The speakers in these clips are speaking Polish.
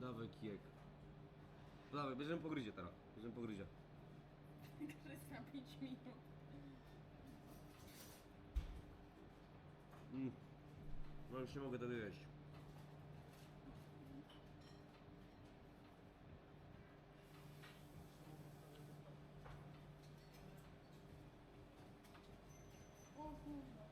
Dawaj kijek. Dawaj, bierzemy po gryzie teraz. Bierzemy po gryzie. Gryz na 5 minut. Mm. No już nie mogę tego jeść. O kurde.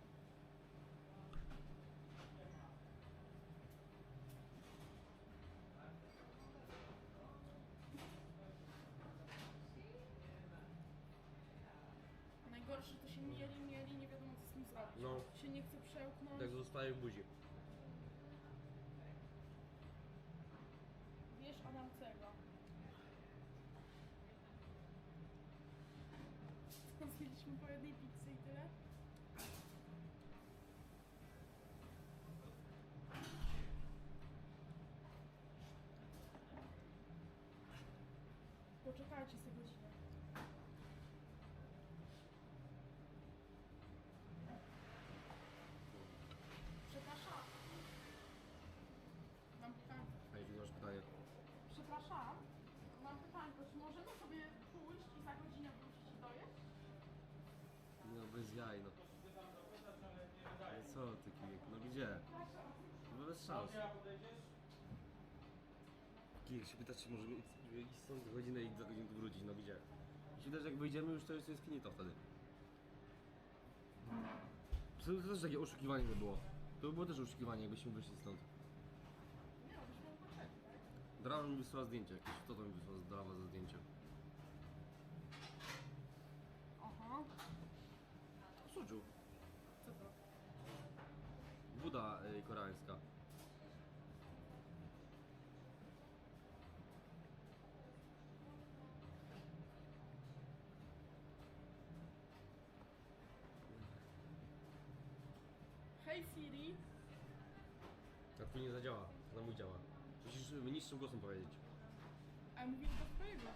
Najgorsze to się mieli, mieli, nie wiadomo co z tym zrobić. No. Się nie chce przełknąć. Tak zostaje w buzi. Wiesz Adamcego. Co, Zjedliśmy po jednej pizzy i tyle? Poczekajcie sobie godzinę. Przepraszam. Mam pytanie. A jeśli masz pytanie. Przepraszam, mam pytanko, czy możemy sobie pójść i za godzinę wrócić i dojeść? No bez jaj, no. Ale co ty kijek? No gdzie? No bez szans. Kijek się pyta, czy możemy iść stąd godzinę i za godzinę tu wrócić, no gdzie? Mi się wydaje, że jak wyjdziemy już to już jest finito wtedy. To to też takie oszukiwanie by było. To by było też oszukiwanie, jakbyśmy wyszli stąd. Nie, byśmy poczekać? Drawa mi wysłała zdjęcie jakieś. Kto to mi wysłał z Drawa za zdjęcie? Aha, Suju. co to? Woda y, koreańska. Hej Siri, Tak to nie zadziała. Na mój działa. Musisz y, niższym głosem powiedzieć. a mówię do twojego,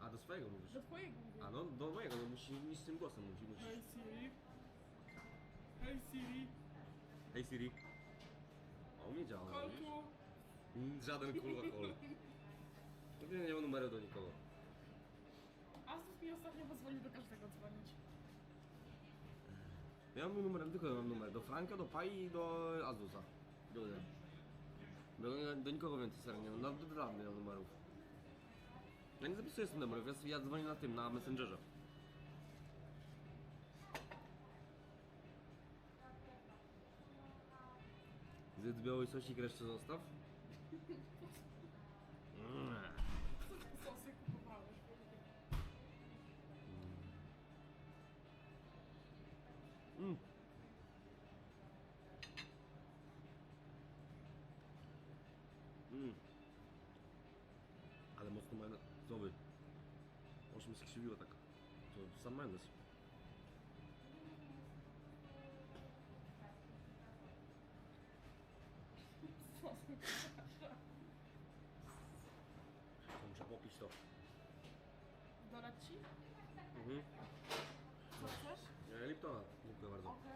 A do swojego mówisz? do twojego mówię. A no do mojego, no musisz niższym głosem mówić. Musisz. Hej Siri, hej Siri, Hej Siri. O, u mnie działa. no, widzisz? kolku, Mm, Żaden kurwa call. To nie, ma numeru do nikogo. Asus mi ostatnio pozwolił do każdego dzwonić. Ja mam numer, tylko ja mam numer. Do Franka, do Pai i do Azusa. Do, do, do nikogo więcej serio nie mam. No, do żadnych nie mam numerów. Ja nie zapisuję sobie numerów, ja, ja dzwonię na tym, na Messengerze. Zjedz biały sosik, resztę zostaw. Mm. Sosy kupowałeś? Mm. Mm. Ale mocno majonezowy. Aż mi skrzywiło tak. To sam majonez. To muszę popić to. Dolać ci? Mhm. Co chcesz? E, Liptona. Dziękuję bardzo. Okej.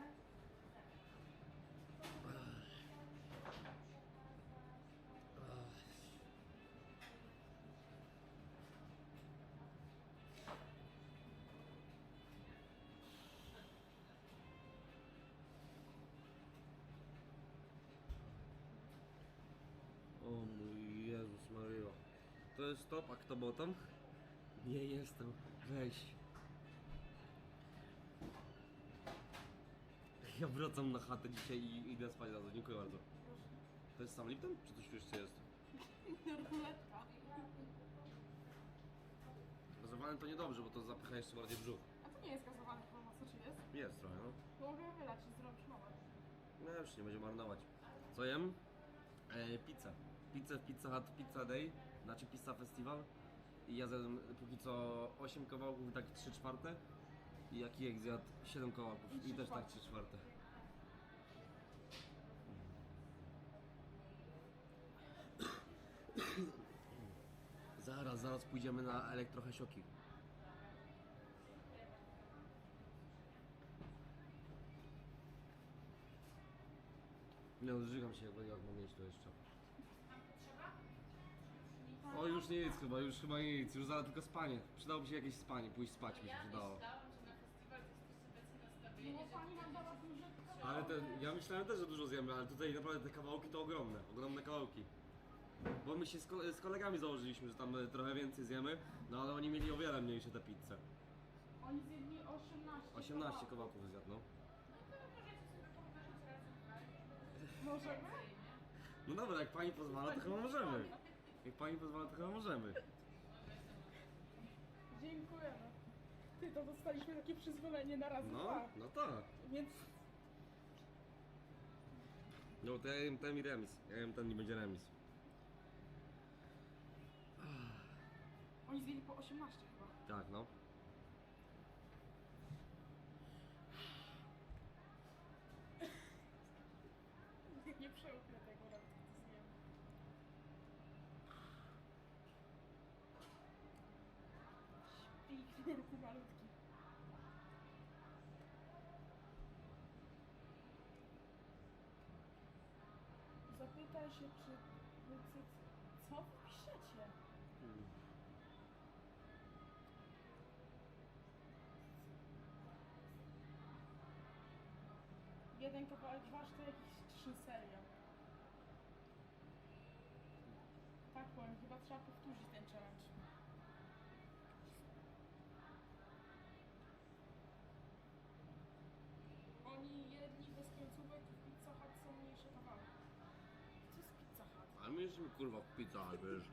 O mój Jezus Maryjo. To jest top, a kto bottom? Nie jestem. Weź. Ja wracam na chatę dzisiaj i idę spać razem. Dziękuję bardzo. To jest sam Lipton? Czy coś jeszcze jest? Ruletka. Gazowane to niedobrze, bo to zapycha jeszcze bardziej brzuch. A to nie jest gazowane chyba mocno, czy jest? Jest trochę, no. To mogę wylać i zrobić nowe. No już nie będzie marnować. Co jem? E, pizzę. Pizzę w Pizza Hut Pizza Day, znaczy Pizza Festival. I ja zjadłem póki co 8 kawałków, tak 3 czwarte. I jaki jak zjadł 7 kawałków I też tak czwarte. 3 czwarte. Zaraz, zaraz pójdziemy na elektrohesioki. Nie, zżygam się, jak, jak mam mieć to jeszcze. O, już nic chyba, już chyba nic, już zaraz tylko spanie. Przydałoby się jakieś spanie, pójść spać mi się Ja przydało. myślałam, że na festiwal to jesteście tacy nastawieni, No że pani nam dała duże Ale ja myślałem też, że dużo zjemy, ale tutaj naprawdę te kawałki to ogromne, ogromne kawałki. Bo my się z, ko- z kolegami założyliśmy, że tam e, trochę więcej zjemy, no ale oni mieli o wiele mniejsze te pizze. Oni zjedli 18 18 kawałków zjadł, no. no to możecie sobie powtarzać razem będzie Możemy? No dobra, jak pani pozwala, to chyba możemy. Jak pani pozwala, to chyba możemy. Dziękujemy. Ty, to dostaliśmy takie przyzwolenie na raz No, dwa. no tak. Więc No to ja jem ten i remis. Ja jem ten i będzie remis. oni zjedli po 18 chyba. Tak, no. Nie, nie przełknę tego nawet, jak to zjem. Śpi, knurku malutki. Zapytaj się, czy... co- Co wy piszecie? Jeden kawałek wasz to jakieś trzy serio. Tak powiem, chyba trzeba powtórzyć ten challenge. Oni jedli bez końcówek, w Pizza Hut są mniejsze kawałki. Co jest Pizza Jesteśmy kurwa w pizza, wiesz.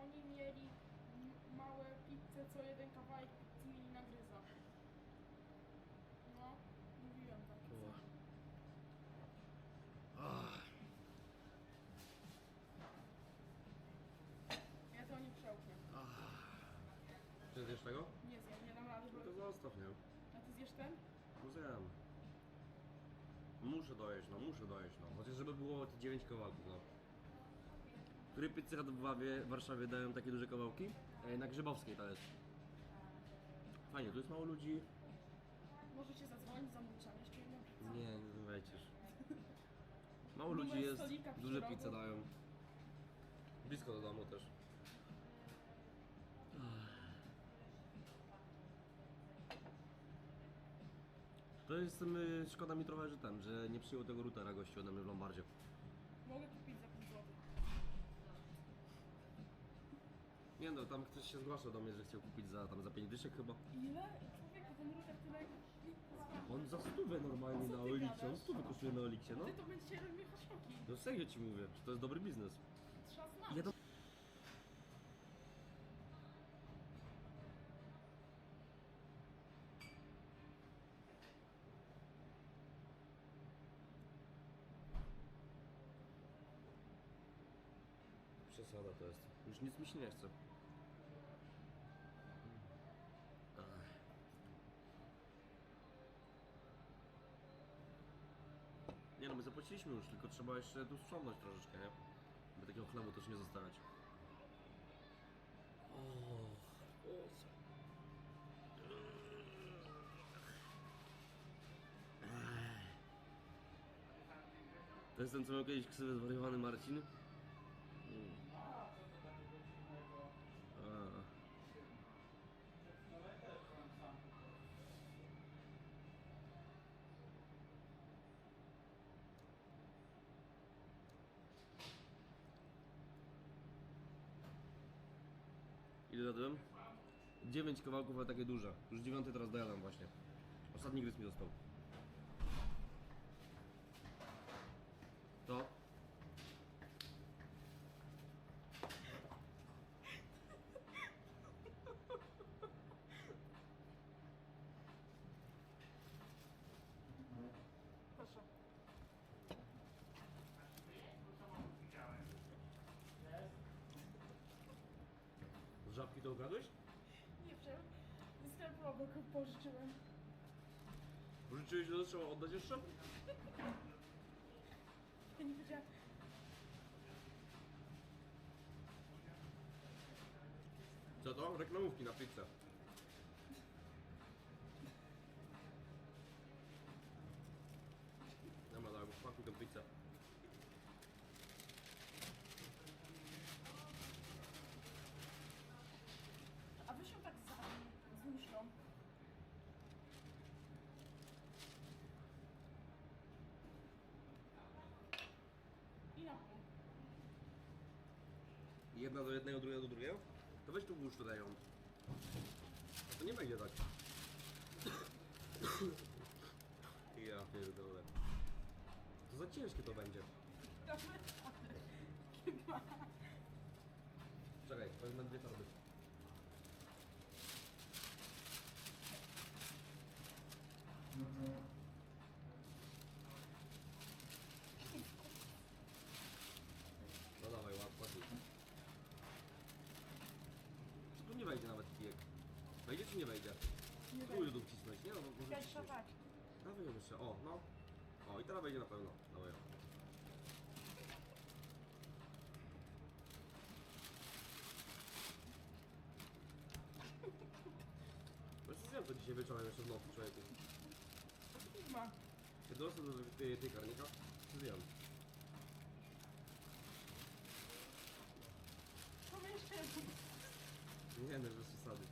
Oni mieli m- małe pizze, co jeden kawałek pizzy mieli nagryza. No, mówiłem tak. Ja to nie przełknę. Czy zjesz tego? Nie zjem, nie dam rady, No to bo... zostaw, nie? A ty zjesz ten? No zjem. Muszę dojeść, no muszę dojeść, no. Chociaż żeby było te 9 kawałków, no. Który pizzy Hut w Wawie- w Warszawie dają takie duże kawałki? E, na Grzybowskiej to jest. Fajnie, tu jest mało ludzi. Możecie zadzwonić, zamówić jeszcze jedną pizzę. Nie, nie wejdziesz. Mało Numer ludzi jest, stolika przy duże rogu. pizze dają. Blisko do domu też. To jest, y, szkoda mi trochę, że ten, że nie przyjął tego routera gościu ode mnie w Lombardzie. Mogę kupić za 5 zł. Nie no, tam ktoś się zgłaszał do mnie, że chciał kupić za, tam za 5 dyszek chyba. Ile? Człowieku, ten router tyle jak... On za stówę normalnie Co na ty Oliksie, on gadasz? stówę kosztuje na Oliksie, no. Ty to będziecie robić haszmoki. No serio ci mówię, że to jest dobry biznes. Trzeba znać. Ja to... Przesada to jest. Już nic mi się nie chce. Nie no, my zapłaciliśmy już, tylko trzeba jeszcze tu sprzątnąć troszeczkę, nie? By takiego chlebu też nie zostawiać. O, Boże. To jest ten, co miał kiedyś ksywę zwariowany Marcin? 9 kawałków, ale takie duże. Już dziewiąty teraz dojadam właśnie. Ostatni gryz mi został. To? Proszę. Z żabki to ukradłeś? pożyczył. Ze sklepu obok pożyczyłem. Wrzuciłeś do trzeba oddać jeszcze? Ja nie wiedziałam. Co to? Reklamówki na pizzę. Jedna do jednego, druga do drugiego? To weź tu włóż tutaj ją. A to nie będzie tak. Ja pierdolę. To za ciężkie to będzie. Czekaj, wezmę dwie torby. No dawaj, łap, ładuj. Czy tu nie wejdzie nawet kijek? Wejdzie czy nie wejdzie? Nie Spróbuj tu wcisnąć, nie no, bo może Jeszcze wcisnąć. tak. Dawaj ją jeszcze, o, no. O, i teraz wejdzie na pewno. Dawaj wiem, co dzisiaj wieczorem jeszcze w nocy, człowieku. Ma. Czy dorosę do tej, tej karnika? Zjem. To jedno. Nie, no, bez przesady.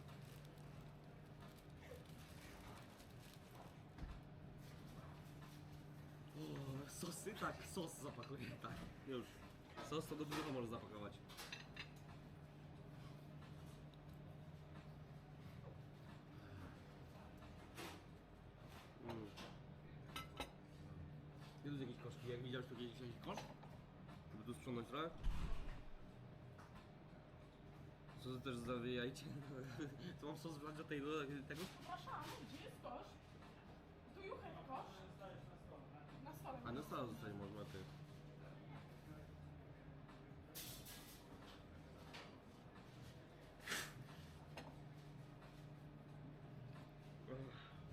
O, sosy? Tak, sos zapakuję, tak. Już. Sos to do brzucha może zapakować. Mm. Jest tu jakieś koszki? Jak widziałeś tu kiedyś jakiś kosz? Żeby tu sprzątnąć trochę? Co to też zawijajcie? To mam sos wlać do tej, do tego? Przepraszam, gdzie jest kosz? Tu juchaj kosz. Na stole. A na stole zostać można ty.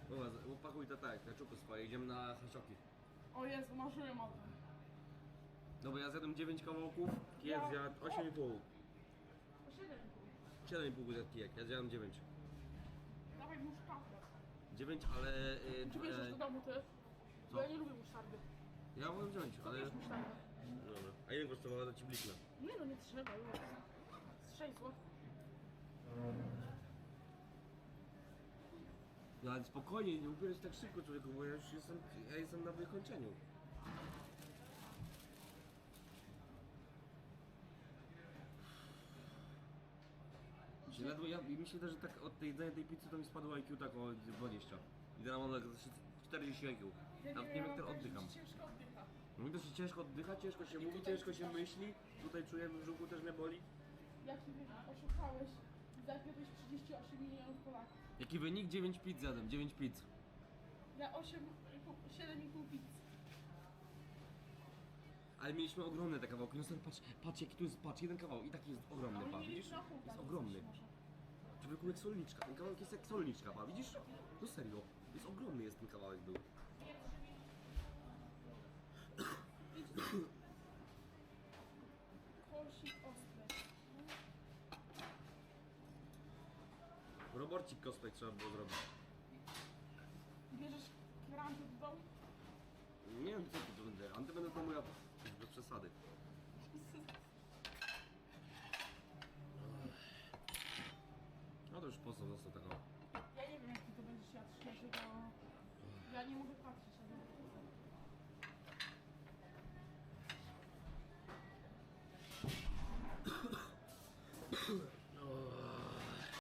Dobra, z- upakuj to tak, keczupy swoje, idziemy na hasioki. O Jezu, marzyłem o tym. Dobra, ja zjadłem 9 kawałków, kijek Ja- zjadł 8,5. O 7,5. 7,5 zjadł kijek, ja zjadłem 9. Dawaj musztardę. 9, ale... Yy, Czy bierzesz do domu ty? Co? ja nie lubię musztardy. ja mogłem wziąć, ale... Bierz musztardę. Dobra. A ile kosztowała, to ci bliknę. Nie no, nie trzeba już. Z 6 zł. No ale spokojnie, nie ubieraj się tak szybko człowieku, bo ja już jestem, ja jestem na wykończeniu. Się Ledwo, ja, mi się wydaje, że tak od tej jedzenia tej pizzy to mi spadło IQ tak o 20. I teraz mam tak 40 IQ. Nawet nie wiem jak teraz oddycham. Ciężko oddycha. Mi to się ciężko oddycha, ciężko się mówi, ciężko się myśli. Tutaj czuję w brzuchu też mnie boli. Jaki wy oszukałeś? Zawiodłeś 38 milionów Polaków. Jaki wynik? 9 pizz zjadłem, 9 pizz. Ja 8, 7,5 pizz. Ale mieliśmy ogromne te kawałki. No stary, patrz, patrz jaki tu jest, patrz, jeden kawał i taki jest ogromny, pa, mieli widzisz? trochę Jest tam, ogromny. może. Człowieku jak solniczka, ten kawałek jest jak solniczka, pa, widzisz? No serio, jest ogromny jest ten kawałek był. Kolsik ostry. Roborcik kostek trzeba było zrobić. Bierzesz kranty w dom? Nie wiem, co to będzie. Anty będą to moja bez przesady. No to już po co został tego. Ja nie wiem, jak ty to będziesz jadł, szczerze, bo ja nie mogę patrzeć.